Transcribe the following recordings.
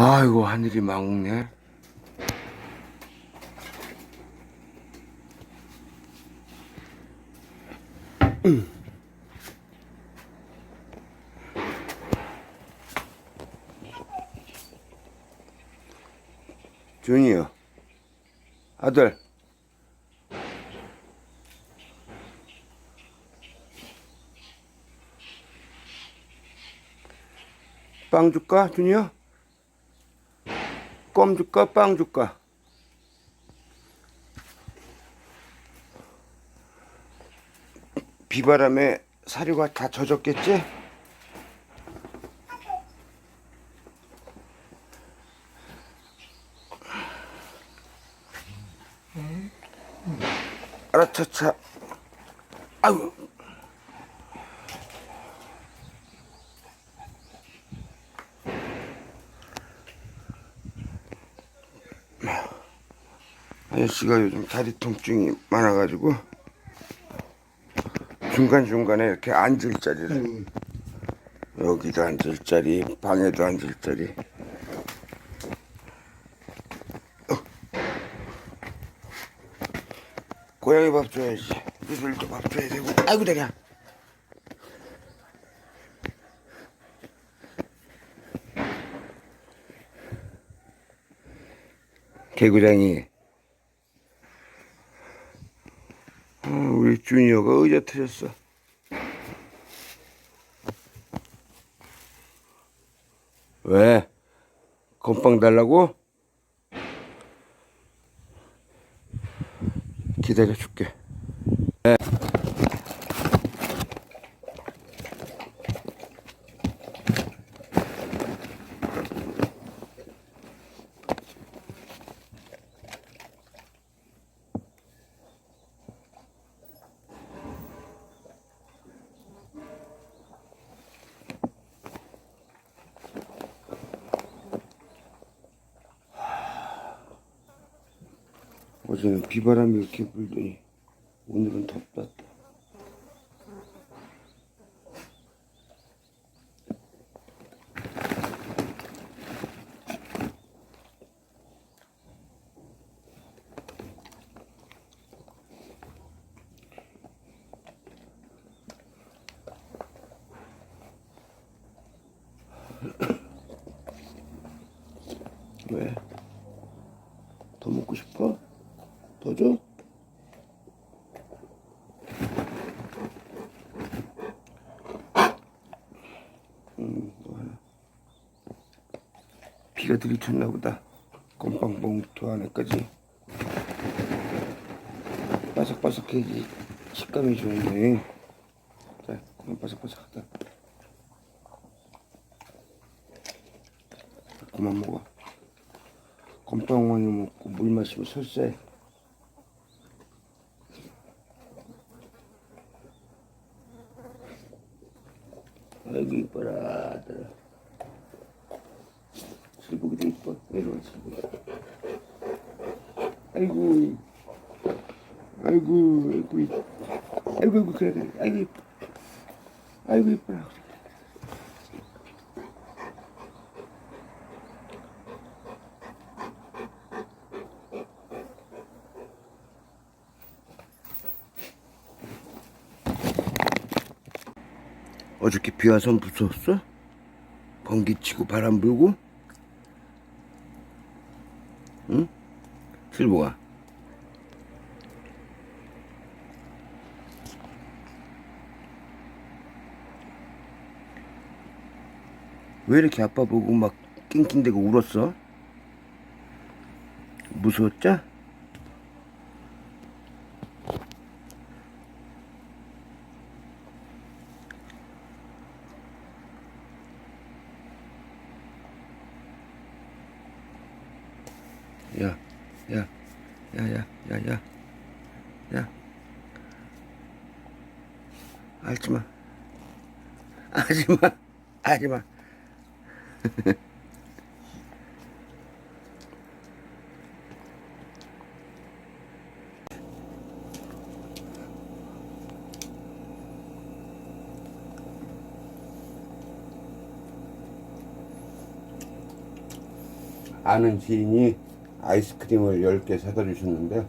아이고 하늘이 맑네. 준이요. 아들. 빵 줄까, 준이야? 껌 줄까, 빵 줄까? 비바람에 사료가 다 젖었겠지? 알아차차. 아유. 아저씨가 요즘 다리 통증이 많아가지고 중간중간에 이렇게 앉을 자리를 여기도 앉을 자리 방에도 앉을 자리. 어. 고양이 밥 줘야지. 니들도 밥 줘야 되고. 아이고 다리야 개구장이 어, 우리 주니어가 의자 터졌어. 왜? 건빵 달라고? 기다려 줄게. 어제는 비바람이 이렇게 불더니 오늘은 덥다. 또. 왜? 더 먹고 싶어? 더 줘? 음, 뭐. 비가 들이쳤나 보다. 건빵 봉투 안에까지. 바삭바삭해지 식감이 좋은데. 자, 그만 바삭바삭하다. 그만 먹어. 건빵 많이 먹고 물 마시면 설사해. 아이고 이뻐라 아들아 슬보기도 이뻐 내려와 슬보기 아이고 아이고 아이고 이- 아이고 아이고 그래 그래 아이고 이뻐 아이고 이뻐라 어저께 비 와서 무서웠어? 번개 치고 바람 불고? 응? 슬보가 왜 이렇게 아빠 보고 막 낑낑대고 울었어? 무서웠죠? 야, 야, 야, 야, 야, 야, 야. 알지 마. 하지 마. 아는 지인이 아이스크림을 10개 사다 주셨는데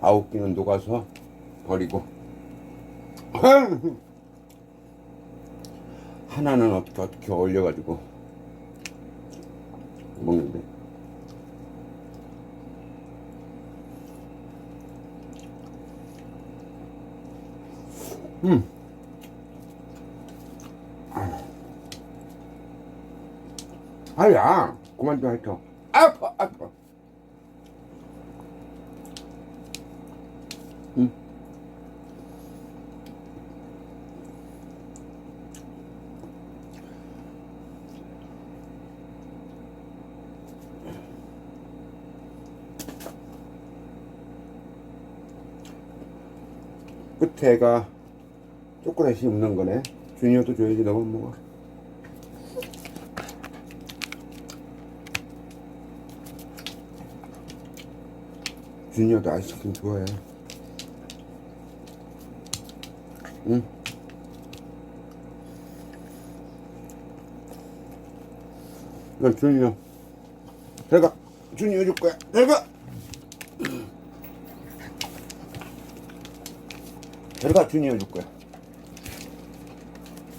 아홉 개는 녹아서 버리고. 하나는 어떻게 어떻게 얼려가지고 먹는데. 음. 아야 그만 좀 할게 아파 아파. 음. 끝에가 초콜릿이 없는 거네. 주니어도 줘야지 너무 먹어 주니어도 아이스크림 좋아해. 응? 이건 주니어. 내가 주니어 줄 거야. 내가. 내가 주니어 줄 거야.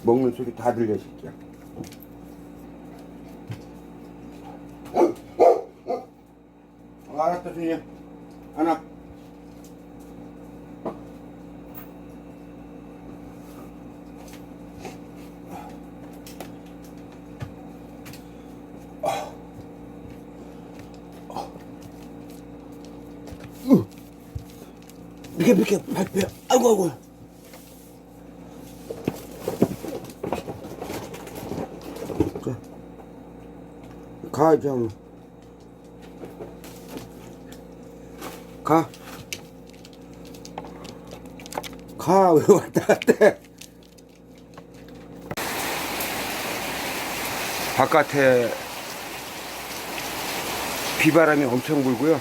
먹는 소리 다 들려, 새끼야. 어, 알았다, 주니어. 하나. 이렇게 이렇게 발표. 아이고 아이고. 자, 가 이제 한번. 가. 가, 왜 왔다 해? 바깥에 비바람이 엄청 불고요.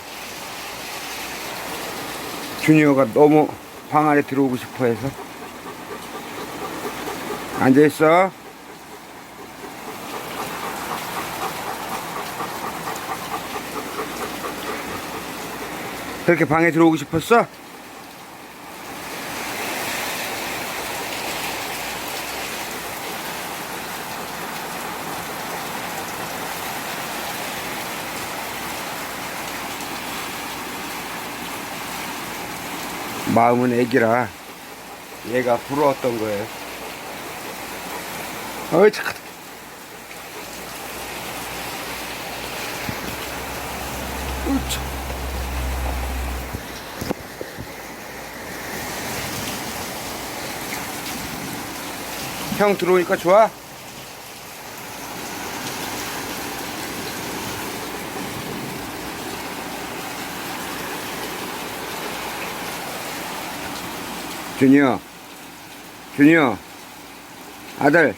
주니어가 너무 방 안에 들어오고 싶어 해서. 앉아있어. 그렇게 방에 들어오고 싶었어? 마음은 애기라 얘가 부러웠던 거예요. 어이 착하다. 으차. 형 들어오니까 좋아? 준이요. 준이요. 아들.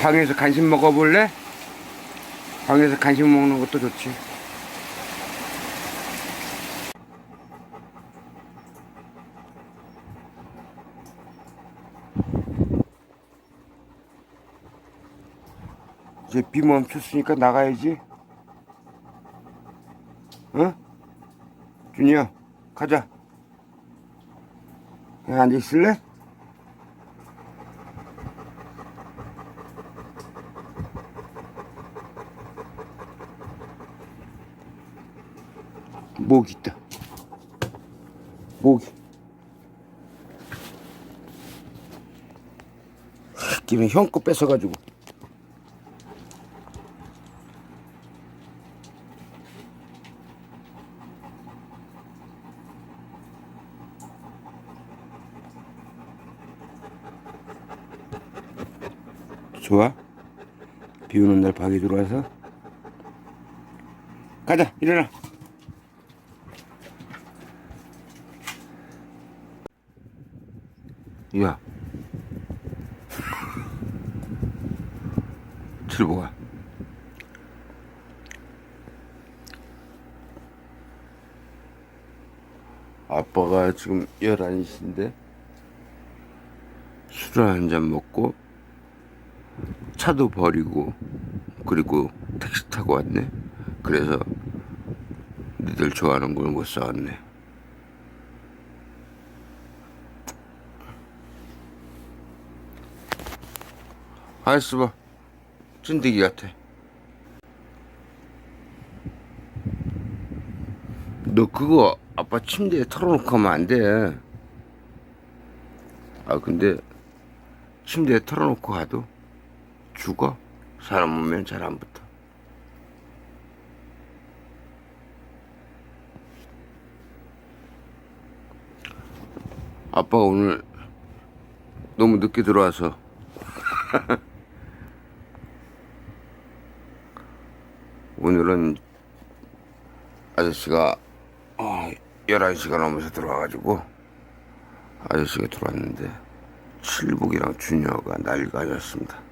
방에서 간식 먹어볼래? 방에서 간식 먹는 것도 좋지. 이제 비 멈췄으니까 나가야지. 어? 준이야, 가자. 그냥 앉아 있을래? 모기 있다. 모기. 김에 형거 뺏어가지고. 좋아? 비 오는 날 방에 들어와서? 가자 일어나. 야 칠보가? 아빠가 지금 11시인데 술을 한잔 먹고 차도 버리고 그리고 택시 타고 왔네. 그래서 니들 좋아하는 걸 못 사왔네. 아이스 봐. 찐득이 같아. 너 그거 아빠 침대에 털어놓고 하면 안 돼. 아, 근데 침대에 털어놓고 가도 죽어. 사람 오면 잘 안 붙어. 아빠 오늘 너무 늦게 들어와서 오늘은 아저씨가 어, 11시가 넘어서 들어와가지고 아저씨가 들어왔는데 칠복이랑 준여가 난리가 아니었습니다.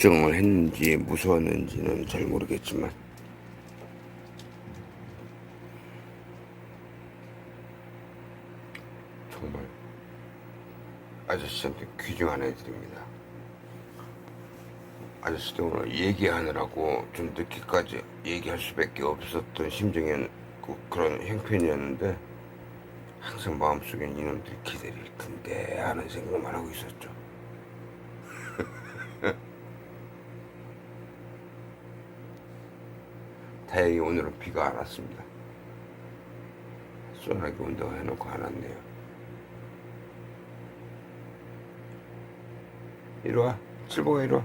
걱정을 했는지 무서웠는지는 잘 모르겠지만 정말 아저씨한테 귀중한 애들입니다. 아저씨도 오늘 얘기하느라고 좀 늦게까지 얘기할 수밖에 없었던 심정이 그, 그런 형편이었는데 항상 마음속엔 이놈들 기다릴 텐데 하는 생각만 하고 있었죠. 다행히 오늘은 비가 안 왔습니다. 시원하게 운동해놓고 안 왔네요. 이리 와. 칠보가 이리 와.